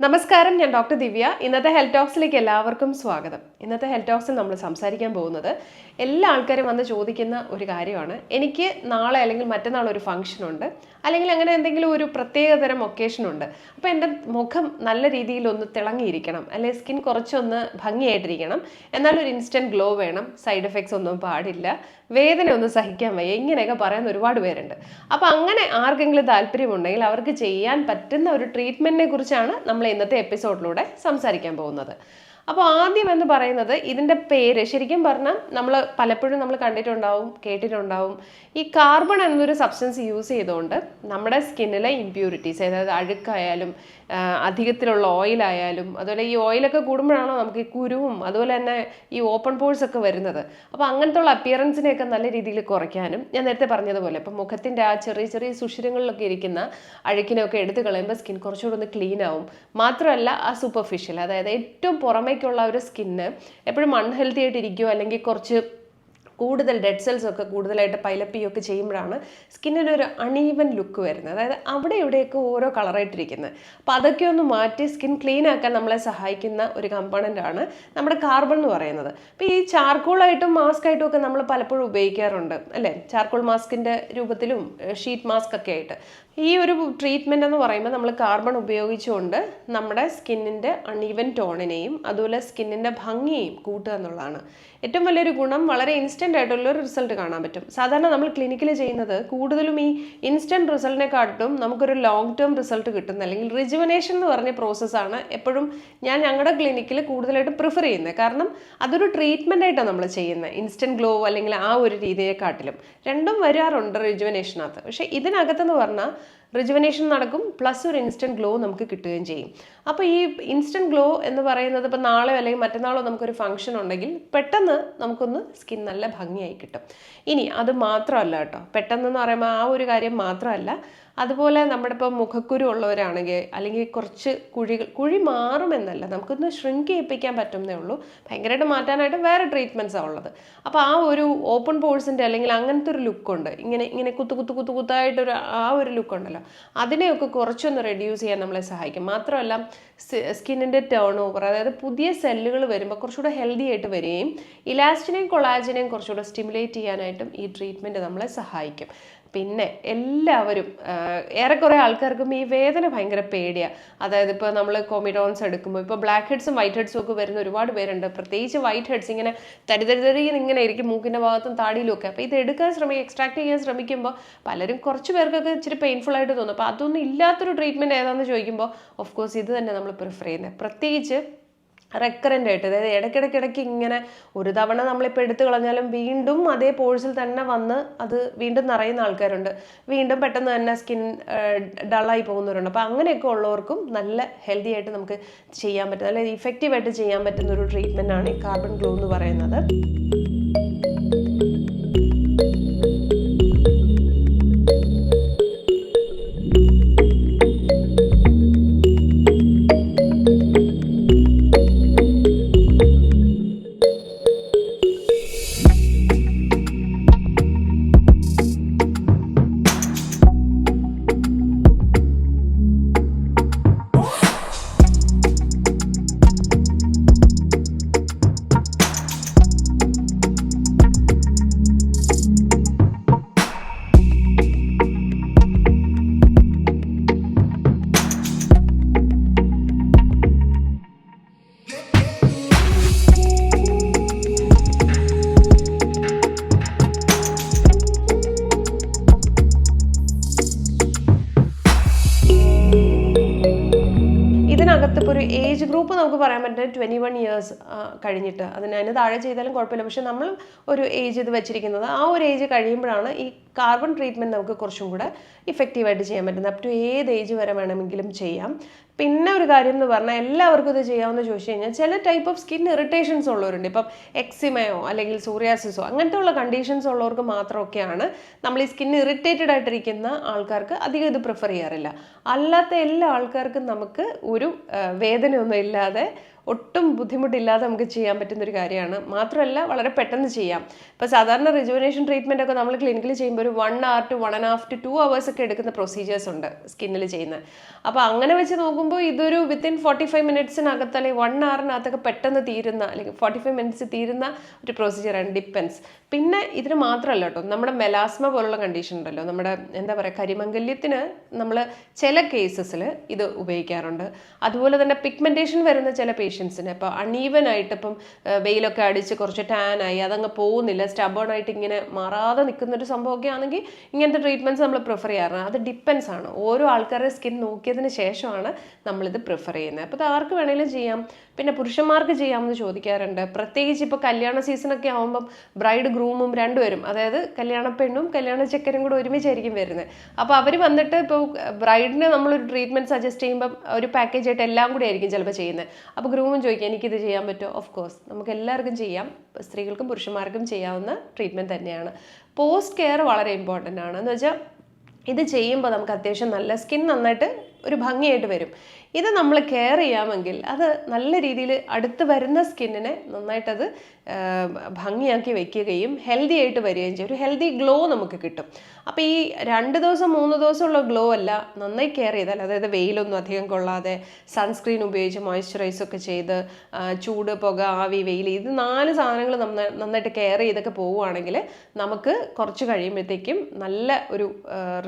നമസ്കാരം ഞാൻ ഡോക്ടർ ദിവ്യ. ഇന്നത്തെ ഹെൽത്ത് ടോക്സിലേക്ക് എല്ലാവർക്കും സ്വാഗതം. ഇന്നത്തെ ഹെൽത്ത് ടോക്സിൽ നമ്മൾ സംസാരിക്കാൻ പോകുന്നത് എല്ലാ ആൾക്കാരും വന്ന് ചോദിക്കുന്ന ഒരു കാര്യമാണ്. എനിക്ക് നാളെ അല്ലെങ്കിൽ മറ്റന്നാൾ ഒരു ഫംഗ്ഷൻ ഉണ്ട്. അല്ലെങ്കിൽ അങ്ങനെ എന്തെങ്കിലും ഒരു പ്രത്യേകതരം ഒക്കേഷൻ ഉണ്ട്. അപ്പോൾ എന്റെ മുഖം നല്ല രീതിയിൽ ഒന്ന് തിളങ്ങിയിരിക്കണം. അല്ലെങ്കിൽ സ്കിൻ കുറച്ചൊന്ന് ഭംഗിയായിട്ടിരിക്കണം. എന്നാലൊരു ഇൻസ്റ്റന്റ് ഗ്ലോ വേണം. സൈഡ് എഫക്ട്സ് ഒന്നും പാടില്ല. വേദന ഒന്നും സഹിക്കാൻ വയ്യ. ഇങ്ങനെയൊക്കെ പറയുന്ന ഒരുപാട് പേരുണ്ട്. അപ്പോൾ അങ്ങനെ ആർക്കെങ്കിലും താല്പര്യമുണ്ടെങ്കിൽ അവർക്ക് ചെയ്യാൻ പറ്റുന്ന ഒരു ട്രീറ്റ്മെന്റിനെ കുറിച്ചാണ് നമ്മൾ ഇന്നത്തെ എപ്പിസോഡിലൂടെ സംസാരിക്കാൻ പോകുന്നത്. അപ്പോൾ ആദ്യം എന്ന് പറയുന്നത് ഇതിന്റെ പേര് ശരിക്കും പറഞ്ഞാൽ നമ്മൾ പലപ്പോഴും നമ്മൾ കണ്ടിട്ടുണ്ടാവും കേട്ടിട്ടുണ്ടാവും. ഈ കാർബൺ എന്നൊരു സബ്സ്റ്റൻസ് യൂസ് ചെയ്തുകൊണ്ട് നമ്മുടെ സ്കിന്നിലെ ഇമ്പ്യൂരിറ്റീസ് അതായത് അഴുക്കായാലും അധികത്തിലുള്ള ഓയിലായാലും അതുപോലെ ഈ ഓയിലൊക്കെ കൂടുമ്പോഴാണോ നമുക്ക് ഈ കുരുവും അതുപോലെ തന്നെ ഈ ഓപ്പൺ പോഴ്സ് ഒക്കെ വരുന്നത്. അപ്പോൾ അങ്ങനത്തെ ഉള്ള അപ്പിയറൻസിനെയൊക്കെ നല്ല രീതിയിൽ കുറയ്ക്കാനും ഞാൻ നേരത്തെ പറഞ്ഞതുപോലെ ഇപ്പം മുഖത്തിന്റെ ആ ചെറിയ ചെറിയ സുഷിരങ്ങളിലൊക്കെ ഇരിക്കുന്ന അഴുക്കിനെയൊക്കെ എടുത്തു കളയുമ്പോൾ സ്കിൻ കുറച്ചുകൂടി ഒന്ന് ക്ലീൻ ആവും. മാത്രമല്ല ആ സൂപ്പർഫിഷ്യൽ അതായത് ഏറ്റവും പുറമേക്കുള്ള ഒരു സ്കിന്ന് എപ്പോഴും അൺഹെൽത്തി ആയിട്ട് ഇരിക്കുകയോ അല്ലെങ്കിൽ കുറച്ച് കൂടുതൽ ഡെഡ് സെൽസ് ഒക്കെ കൂടുതലായിട്ട് പൈലപ്പ് ചെയ്യുകയൊക്കെ ചെയ്യുമ്പോഴാണ് സ്കിന്നിനൊരു അണീവൻ ലുക്ക് വരുന്നത്. അതായത് അവിടെ ഇവിടെയൊക്കെ ഓരോ കളറായിട്ടിരിക്കുന്നത് അപ്പോൾ അതൊക്കെ ഒന്ന് മാറ്റി സ്കിൻ ക്ലീൻ ആക്കാൻ നമ്മളെ സഹായിക്കുന്ന ഒരു കമ്പോണന്റ് ആണ് നമ്മുടെ കാർബൺ എന്ന് പറയുന്നത്. അപ്പോൾ ഈ ചാർക്കോളായിട്ടും മാസ്ക് ആയിട്ടും ഒക്കെ നമ്മൾ പലപ്പോഴും ഉപയോഗിക്കാറുണ്ട്. അല്ലേ? ചാർക്കോൾ മാസ്കിന്റെ രൂപത്തിലും ഷീറ്റ് മാസ്ക് ഒക്കെ ആയിട്ട്. ഈ ഒരു ട്രീറ്റ്മെന്റ് എന്ന് പറയുമ്പോൾ നമ്മൾ കാർബൺ ഉപയോഗിച്ചുകൊണ്ട് നമ്മുടെ സ്കിന്നിന്റെ അൺഈവൻ ടോണിനെയും അതുപോലെ സ്കിന്നിന്റെ ഭംഗിയെയും കൂട്ടുക എന്നുള്ളതാണ്. ഏറ്റവും വലിയൊരു ഗുണം വളരെ ഇൻസ്റ്റന്റ് ആയിട്ടുള്ള ഒരു റിസൾട്ട് കാണാൻ പറ്റും. സാധാരണ നമ്മൾ ക്ലിനിക്കിൽ ചെയ്യുന്നത് കൂടുതലും ഈ ഇൻസ്റ്റന്റ് റിസൾട്ടിനെക്കാട്ടും നമുക്കൊരു ലോങ് ടേം റിസൾട്ട് കിട്ടുന്ന അല്ലെങ്കിൽ റിജുവനേഷൻ എന്ന് പറഞ്ഞ പ്രോസസ്സാണ് എപ്പോഴും ഞാൻ ഞങ്ങളുടെ ക്ലിനിക്കിൽ കൂടുതലായിട്ട് പ്രിഫർ ചെയ്യുന്നത്. കാരണം അതൊരു ട്രീറ്റ്മെന്റ് ആയിട്ടാണ് നമ്മൾ ചെയ്യുന്നത് ഇൻസ്റ്റന്റ് ഗ്ലോ അല്ലെങ്കിൽ ആ ഒരു രീതിയെക്കാട്ടിലും. രണ്ടും വരാറുണ്ട് റിജുവനേഷനകത്ത് പക്ഷേ ഇതിനകത്തെന്ന് പറഞ്ഞാൽ റിജുവനേഷൻ നടക്കും പ്ലസ് ഒരു ഇൻസ്റ്റന്റ് ഗ്ലോ നമുക്ക് കിട്ടുകയും ചെയ്യും. അപ്പോൾ ഈ ഇൻസ്റ്റന്റ് ഗ്ലോ എന്ന് പറയുന്നത് ഇപ്പോൾ നാളെ അല്ലെങ്കിൽ മറ്റന്നാളോ നമുക്കൊരു ഫംഗ്ഷൻ ഉണ്ടെങ്കിൽ പെട്ടെന്ന് നമുക്കൊന്ന് സ്കിൻ നല്ല ഭംഗിയായി കിട്ടും. ഇനി അത് മാത്രമല്ല കേട്ടോ. പെട്ടെന്നെന്ന് പറയുമ്പോൾ ആ ഒരു കാര്യം മാത്രമല്ല. അതുപോലെ നമ്മുടെ ഇപ്പോൾ മുഖക്കുരു ഉള്ളവരാണെങ്കിൽ അല്ലെങ്കിൽ കുറച്ച് കുഴികൾ കുഴി മാറുമെന്നല്ല നമുക്കൊന്ന് ഷ്രിങ്ക് ചെയ്യിപ്പിക്കാൻ പറ്റുന്നേ ഉള്ളൂ. ഭയങ്കരമായിട്ട് മാറ്റാനായിട്ട് വേറെ ട്രീറ്റ്മെന്റ്സാണ് ഉള്ളത്. അപ്പോൾ ആ ഒരു ഓപ്പൺ പോഴ്സിന്റെ അല്ലെങ്കിൽ അങ്ങനത്തെ ഒരു ലുക്കുണ്ട് ഇങ്ങനെ ഇങ്ങനെ കുത്തു കുത്തു കുത്തു കുത്തായിട്ടൊരു ആ ഒരു ലുക്കുണ്ടല്ലോ അതിനെയൊക്കെ കുറച്ചൊന്ന് റെഡ്യൂസ് ചെയ്യാൻ നമ്മളെ സഹായിക്കും. മാത്രമല്ല സ്കിന്നിന്റെ ടേൺ ഓവർ അതായത് പുതിയ സെല്ലുകൾ വരുമ്പോൾ കുറച്ചുകൂടെ ഹെൽത്തി ആയിട്ട് വരികയും ഇലാസ്റ്റിനെയും കൊളാജിനെയും കുറച്ചുകൂടെ സ്റ്റിമുലേറ്റ് ചെയ്യാനായിട്ടും ഈ ട്രീറ്റ്മെന്റ് നമ്മളെ സഹായിക്കും. പിന്നെ എല്ലാവരും ഏറെക്കുറെ ആൾക്കാർക്കും ഈ വേദന ഭയങ്കര പേടിയാണ് അതായത് ഇപ്പോൾ നമ്മൾ കോമിഡോൺസ് എടുക്കുമ്പോൾ ഇപ്പോൾ ബ്ലാക്ക് ഹെഡ്സും വൈറ്റ് ഹെഡ്സും ഒക്കെ വരുന്ന ഒരുപാട് പേരുണ്ട്. പ്രത്യേകിച്ച് വൈറ്റ് ഹെഡ്സ് ഇങ്ങനെ തരിതരിതരി ഇങ്ങനെ ഇരിക്കും മൂക്കിന്റെ ഭാഗത്തും താടിയിലും ഒക്കെ അപ്പോൾ ഇത് എടുക്കാൻ ശ്രമിക്കുക എക്സ്ട്രാക്ട് ചെയ്യാൻ ശ്രമിക്കുമ്പോൾ പലരും കുറച്ച് പേർക്കൊക്കെ ഇച്ചിരി പെയിൻഫുൾ ആയിട്ട് തോന്നും. അപ്പോൾ അതൊന്നും ഇല്ലാത്തൊരു ട്രീറ്റ്മെന്റ് ഏതാണെന്ന് ചോദിക്കുമ്പോൾ ഓഫ് കോഴ്സ് ഇത് തന്നെ നമ്മൾ പ്രിഫർ ചെയ്യുന്നത് പ്രത്യേകിച്ച് റെക്കറന്റ് ആയിട്ട്. അതായത് ഇടയ്ക്കിടയ്ക്കിടയ്ക്ക് ഇങ്ങനെ ഒരു തവണ നമ്മളിപ്പോൾ എടുത്തു കളഞ്ഞാലും വീണ്ടും അതേ പോഴ്സിൽ തന്നെ വന്ന് അത് വീണ്ടും നിറയുന്ന ആൾക്കാരുണ്ട്. വീണ്ടും പെട്ടെന്ന് തന്നെ സ്കിൻ ഡള്ളായി പോകുന്നവരുണ്ട്. അപ്പോൾ അങ്ങനെയൊക്കെ ഉള്ളവർക്കും നല്ല ഹെൽത്തി ആയിട്ട് നമുക്ക് ചെയ്യാൻ പറ്റുന്ന അല്ലെങ്കിൽ ഇഫക്റ്റീവായിട്ട് ചെയ്യാൻ പറ്റുന്ന ഒരു ട്രീറ്റ്മെന്റ് ആണ് ഈ കാർബൺ ഗ്ലോ എന്ന് പറയുന്നത്. ഏജ് ഗ്രൂപ്പ് നമുക്ക് പറയാൻ പറ്റുന്നത് ട്വന്റി വൺ ഇയേഴ്സ് കഴിഞ്ഞിട്ട്. അതിന് അതിന് താഴെ ചെയ്താലും കുഴപ്പമില്ല. പക്ഷെ നമ്മൾ ഒരു ഏജ് ഇത് വെച്ചിരിക്കുന്നത് ആ ഒരു ഏജ് കഴിയുമ്പോഴാണ് ഈ കാർബൺ ട്രീറ്റ്മെന്റ് നമുക്ക് കുറച്ചും കൂടെ ഇഫക്റ്റീവായിട്ട് ചെയ്യാൻ പറ്റുന്നത്. അപ് ടു ഏത് ഏജ് വരെ വേണമെങ്കിലും ചെയ്യാം. പിന്നെ ഒരു കാര്യം എന്ന് പറഞ്ഞാൽ എല്ലാവർക്കും ഇത് ചെയ്യാമെന്ന് ചോദിച്ചു കഴിഞ്ഞാൽ ചില ടൈപ്പ് ഓഫ് സ്കിൻ ഇറിറ്റേഷൻസ് ഉള്ളവരുണ്ട്. ഇപ്പം എക്സിമയോ അല്ലെങ്കിൽ സൂര്യാസിസോ അങ്ങനത്തെ ഉള്ള കണ്ടീഷൻസ് ഉള്ളവർക്ക് മാത്രമൊക്കെയാണ് നമ്മൾ ഈ സ്കിൻ ഇറിറ്റേറ്റഡ് ആയിട്ടിരിക്കുന്ന ആൾക്കാർക്ക് അധികം ഇത് പ്രിഫർ ചെയ്യാറില്ല. അല്ലാത്ത എല്ലാ ആൾക്കാർക്കും നമുക്ക് ഒരു വേദനയൊന്നും ഇല്ലാതെ ഒട്ടും ബുദ്ധിമുട്ടില്ലാതെ നമുക്ക് ചെയ്യാൻ പറ്റുന്ന ഒരു കാര്യമാണ്. മാത്രമല്ല വളരെ പെട്ടെന്ന് ചെയ്യാം. ഇപ്പോൾ സാധാരണ റിജുവനേഷൻ ട്രീറ്റ്മെന്റ് ഒക്കെ നമ്മൾ ക്ലിനിക്കിൽ ചെയ്യുമ്പോൾ ഒരു one hour to one and half to two hours ഒക്കെ എടുക്കുന്ന പ്രൊസീജിയേഴ്സ് ഉണ്ട് സ്കിന്നിൽ ചെയ്യുന്നത് അപ്പോൾ അങ്ങനെ വെച്ച് നോക്കുമ്പോൾ ഇതൊരു വിത്തിൻ ഫോർട്ടി ഫൈവ് മിനിറ്റ്സിനകത്ത് അല്ലെങ്കിൽ വൺ അവറിനകത്തൊക്കെ പെട്ടെന്ന് തീരുന്ന അല്ലെങ്കിൽ ഫോർട്ടി ഫൈവ് മിനിറ്റ്സ് തീരുന്ന ഒരു പ്രൊസീജിയറാണ് ഡിപ്പെൻസ്. പിന്നെ ഇതിന് മാത്രമല്ല കേട്ടോ നമ്മുടെ മെലാസ്മ പോലുള്ള കണ്ടീഷൻ ഉണ്ടല്ലോ. നമ്മുടെ എന്താ പറയുക കരിമംഗല്യത്തിന് നമ്മൾ ചില കേസസിൽ ഇത് ഉപയോഗിക്കാറുണ്ട്. അതുപോലെ തന്നെ പിഗ്മെന്റേഷൻ വരുന്ന ചില പേഷ്യൻസിന് അപ്പോൾ അണീവൻ ആയിട്ട് ഇപ്പം വെയിലൊക്കെ അടിച്ച് കുറച്ച് ടാൻ ആയി അതങ്ങ് പോകുന്നില്ല. stubborn ആയിട്ട് ഇങ്ങനെ മാറാതെ നിൽക്കുന്ന ഒരു സംഭവമൊക്കെ ആണെങ്കിൽ ഇങ്ങനത്തെ ട്രീറ്റ്മെന്റ്സ് നമ്മൾ പ്രിഫർ ചെയ്യാറുണ്ട് അത് ഡിപ്പെൻസ് ആണ്. ഓരോ ആൾക്കാരുടെ സ്കിൻ നോക്കിയതിന് ശേഷമാണ് നമ്മളിത് പ്രിഫർ ചെയ്യുന്നത്. അപ്പോൾ ഇത് ആർക്ക് വേണേലും ചെയ്യാം. പിന്നെ പുരുഷന്മാർക്ക് ചെയ്യാമെന്ന് ചോദിക്കാറുണ്ട്. പ്രത്യേകിച്ച് ഇപ്പോൾ കല്യാണ സീസണൊക്കെ ആകുമ്പം ബ്രൈഡ് ഗ്രൂമും രണ്ടുപേരും അതായത് കല്യാണ പെണ്ണും കല്യാണ ചെക്കനും കൂടെ ഒരുമിച്ചായിരിക്കും വരുന്നത്. അപ്പോൾ അവർ വന്നിട്ട് ഇപ്പോൾ ബ്രൈഡിന് നമ്മളൊരു ട്രീറ്റ്മെന്റ് സജസ്റ്റ് ചെയ്യുമ്പോൾ ഒരു പാക്കേജ് ആയിട്ട് എല്ലാം കൂടി ആയിരിക്കും ചിലപ്പോൾ ചെയ്യുന്നത്. അപ്പോൾ ഗ്രൂമും ചോദിക്കുക എനിക്കിത് ചെയ്യാൻ പറ്റുമോ? ഓഫ് കോഴ്സ് നമുക്ക് എല്ലാവർക്കും ചെയ്യാം. സ്ത്രീകൾക്കും പുരുഷന്മാർക്കും ചെയ്യാവുന്ന ട്രീറ്റ്മെന്റ് തന്നെയാണ്. പോസ്റ്റ് കെയർ വളരെ ഇമ്പോർട്ടന്റ് ആണ്. എന്ന് വെച്ചാൽ ഇത് ചെയ്യുമ്പോൾ നമുക്ക് അത്യാവശ്യം നല്ല സ്കിൻ നന്നായിട്ട് ഒരു ഭംഗിയായിട്ട് വരും. ഇത് നമ്മൾ കെയർ ചെയ്യാമെങ്കിൽ അത് നല്ല രീതിയിൽ അടുത്ത് വരുന്ന സ്കിന്നിനെ നന്നായിട്ടത് ഭംഗിയാക്കി വെക്കുകയും ഹെൽത്തി ആയിട്ട് വരികയും ചെയ്യും. ഒരു ഹെൽത്തി ഗ്ലോ നമുക്ക് കിട്ടും. അപ്പോൾ ഈ രണ്ട് ദിവസം മൂന്ന് ദിവസമുള്ള ഗ്ലോ അല്ല നന്നായി കെയർ ചെയ്താൽ അതായത് വെയിലൊന്നും അധികം കൊള്ളാതെ സൺസ്ക്രീൻ ഉപയോഗിച്ച് മോയ്സ്ചറൈസ് ഒക്കെ ചെയ്ത് ചൂട് പുക ആവി വെയിൽ ഇത് നാല് സാധനങ്ങൾ നന്നായിട്ട് കെയർ ചെയ്തൊക്കെ പോവുകയാണെങ്കിൽ നമുക്ക് കുറച്ച് കഴിയുമ്പോഴത്തേക്കും നല്ല ഒരു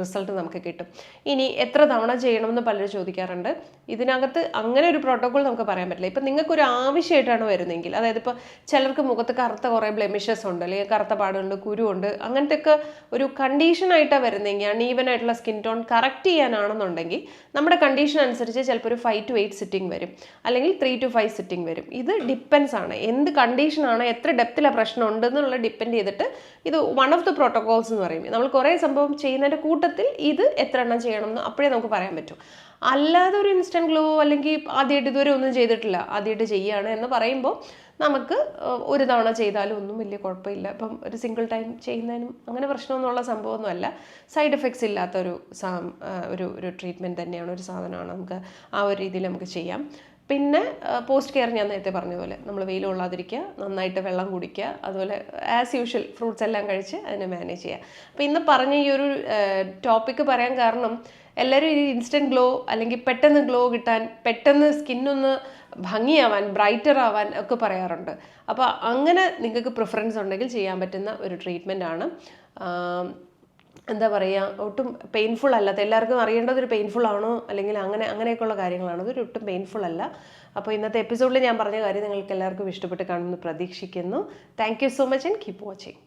റിസൾട്ട് നമുക്ക് കിട്ടും. ഇനി എത്ര തവണ ചെയ്യണമെന്ന് പലരും ചോദിക്കാറുണ്ട്. ഇതിനകത്ത് അങ്ങനെ ഒരു പ്രോട്ടോകോൾ നമുക്ക് പറയാൻ പറ്റില്ല. ഇപ്പം നിങ്ങൾക്ക് ഒരു ആവശ്യമായിട്ടാണ് വരുന്നതെങ്കിൽ അതായത് ഇപ്പോൾ ചിലർക്ക് മുഖത്ത് കറുത്ത കുറേ ബ്ലെമിഷസ് ഉണ്ട് അല്ലെങ്കിൽ കറുത്ത പാടുണ്ട് കുരുണ്ട് അങ്ങനത്തെ ഒക്കെ ഒരു കണ്ടീഷനായിട്ടാണ് വരുന്നതെങ്കിൽ അൺഈവൻ ആയിട്ടുള്ള സ്കിൻ ടോൺ കറക്റ്റ് ചെയ്യാനാണെന്നുണ്ടെങ്കിൽ നമ്മുടെ കണ്ടീഷൻ അനുസരിച്ച് ചിലപ്പോൾ ഒരു ഫൈവ് ടു എയ്റ്റ് സിറ്റിംഗ് വരും. അല്ലെങ്കിൽ ത്രീ ടു ഫൈവ് സിറ്റിംഗ് വരും. ഇത് ഡിപ്പെൻസ് ആണ്. എന്ത് കണ്ടീഷനാണ് എത്ര ഡെപ്തിലെ പ്രശ്നം ഉണ്ട് എന്നുള്ളത് ഡിപ്പെൻഡ് ചെയ്തിട്ട് ഇത് വൺ ഓഫ് ദി പ്രോട്ടോകോൾസ് എന്ന് പറയും. നമ്മൾ കുറേ സംഭവം ചെയ്യുന്നതിന്റെ കൂട്ടത്തിൽ ഇത് എത്ര എണ്ണം ചെയ്യണം എന്ന് അപ്പോഴേ നമുക്ക് പറയാൻ പറ്റും. അല്ലാതെ ഒരു ഇൻസ്റ്റന്റ് ഗ്ലോ അല്ലെങ്കിൽ ആദ്യമായിട്ട് ഇതുവരെ ഒന്നും ചെയ്തിട്ടില്ല. ആദ്യമായിട്ട് ചെയ്യുകയാണ് എന്ന് പറയുമ്പോൾ നമുക്ക് ഒരു തവണ ചെയ്താലും ഒന്നും വലിയ കുഴപ്പമില്ല. ഇപ്പം ഒരു സിംഗിൾ ടൈം ചെയ്യുന്നതിനും അങ്ങനെ പ്രശ്നമൊന്നുമുള്ള സംഭവമൊന്നുമല്ല. സൈഡ് എഫക്ട്സ് ഇല്ലാത്ത ഒരു സാ ഒരു ഒരു ട്രീറ്റ്മെന്റ് തന്നെയാണ് ഒരു സാധനമാണ് നമുക്ക് ആ ഒരു രീതിയിൽ നമുക്ക് ചെയ്യാം. പിന്നെ പോസ്റ്റ് കെയർ ഞാൻ നേരത്തെ പറഞ്ഞ പോലെ നമ്മൾ വെയിൽ കൊള്ളാതിരിക്കുക നന്നായിട്ട് വെള്ളം കുടിക്കുക അതുപോലെ ആസ് യൂഷ്വൽ ഫ്രൂട്ട്സ് എല്ലാം കഴിച്ച് അതിനെ മാനേജ് ചെയ്യുക. അപ്പോൾ ഇന്ന് പറഞ്ഞ ഈ ഒരു ടോപ്പിക്ക് പറയാൻ കാരണം എല്ലാവരും ഈ ഇൻസ്റ്റന്റ് ഗ്ലോ അല്ലെങ്കിൽ പെട്ടെന്ന് ഗ്ലോ കിട്ടാൻ പെട്ടെന്ന് സ്കിന്നൊന്ന് ഭംഗിയാവാൻ ബ്രൈറ്റർ ആവാൻ ഒക്കെ പറയാറുണ്ട്. അപ്പോൾ അങ്ങനെ നിങ്ങൾക്ക് പ്രിഫറൻസ് ഉണ്ടെങ്കിൽ ചെയ്യാൻ പറ്റുന്ന ഒരു ട്രീറ്റ്മെന്റ് ആണ്. എന്താ പറയുക ഒട്ടും പെയിൻഫുൾ അല്ലാത്ത എല്ലാവർക്കും അറിയേണ്ടത് ഒരു പെയിൻഫുൾ ആണോ? അല്ലെങ്കിൽ അങ്ങനെ അങ്ങനെയൊക്കെയുള്ള കാര്യങ്ങളാണ്. അതൊരു ഒട്ടും പെയിൻഫുൾ അല്ല. അപ്പോൾ ഇന്നത്തെ എപ്പിസോഡിൽ ഞാൻ പറഞ്ഞ കാര്യം നിങ്ങൾക്ക് എല്ലാവർക്കും ഇഷ്ടപ്പെട്ട് കാണുമെന്ന് പ്രതീക്ഷിക്കുന്നു. Thank so much and keep watching